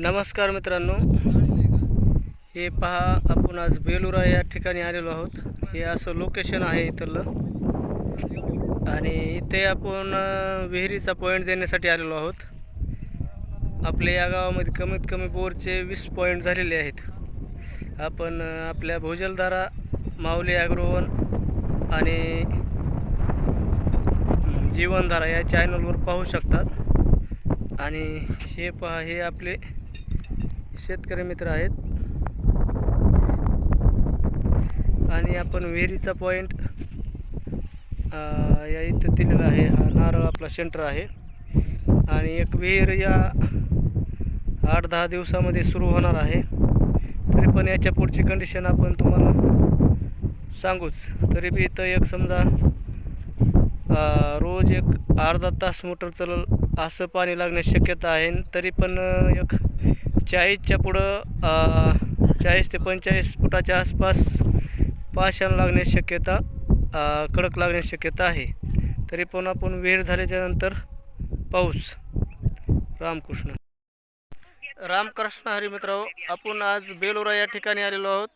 नमस्कार मित्रांनो. हे पहा आपण आज बेलुरा या ठिकाणी आलेलो आहोत. हे असं लोकेशन आहे इथलं. आणि इथे आपण विहिरीचा पॉईंट देण्यासाठी आलेलो आहोत. आपल्या या गावामध्ये कमीत कमी बोरचे वीस पॉईंट झालेले आहेत. आपण आपल्या भोजलधारा माऊली ॲग्रोवन आणि जीवनधारा या चॅनलवर पाहू शकतात. आणि हे पहा हे आपले शेतकरी मित्र आहेत. आणि आपण विहिरीचा पॉईंट या इथं दिलेला आहे. हा नारळ आपला सेंटर आहे. आणि एक विहीर या आठ दहा दिवसामध्ये सुरू होणार आहे. तरी पण याच्या पुढची कंडिशन आपण तुम्हाला सांगूच. तरी बी इथं एक समजा रोज एक अर्धा तास मोटर चालल असं पाणी लागण्याची शक्यता आहे. तरी पण एक चाळीसच्या पुढं चाळीस ते पंचेचाळीस फुटाच्या आसपास पाषाण लागण्याची शक्यता कडक लागण्याची शक्यता आहे. तरी पण आपण विहीर झाल्याच्यानंतर पाऊस. रामकृष्ण. रामकृष्ण हरी आपण आज बेलोरा या ठिकाणी आलेलो आहोत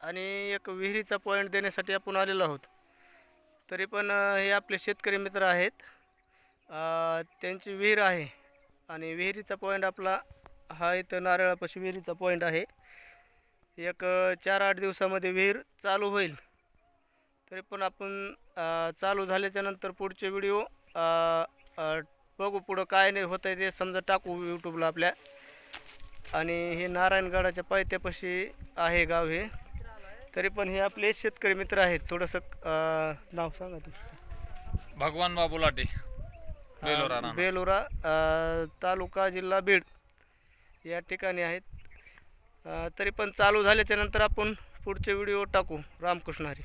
आणि एक विहिरीचा पॉईंट देण्यासाठी आपण आलेलो आहोत. तरी पण हे आपले शेतकरी मित्र आहेत. त्यांची विहीर आहे आणि विहिरीचा पॉईंट आपला हा इथं नारळापाशी विहिरीचा पॉईंट आहे. एक चार आठ दिवसामध्ये विहीर चालू होईल. तरी पण आपण चालू झाल्याच्यानंतर पुढचे व्हिडिओ बघू पुढं काय नाही होतं ते समजा टाकू यूट्यूबला आपल्या. आणि हे नारायणगडाच्या पायथ्यापाशी आहे गाव हे. तरी पण हे आपले शेतकरी मित्र आहेत. थोडंसं अ, नाव सांगा तू भगवान बाबू लाटे बेलोरा राणा. बेलोरा अ, तालुका जिल्हा बीड या ठिकाणी आहेत. अ, तरी पण चालू झाल्याच्यानंतर आपण पुढचे व्हिडिओ टाकू. रामकृष्ण हरी.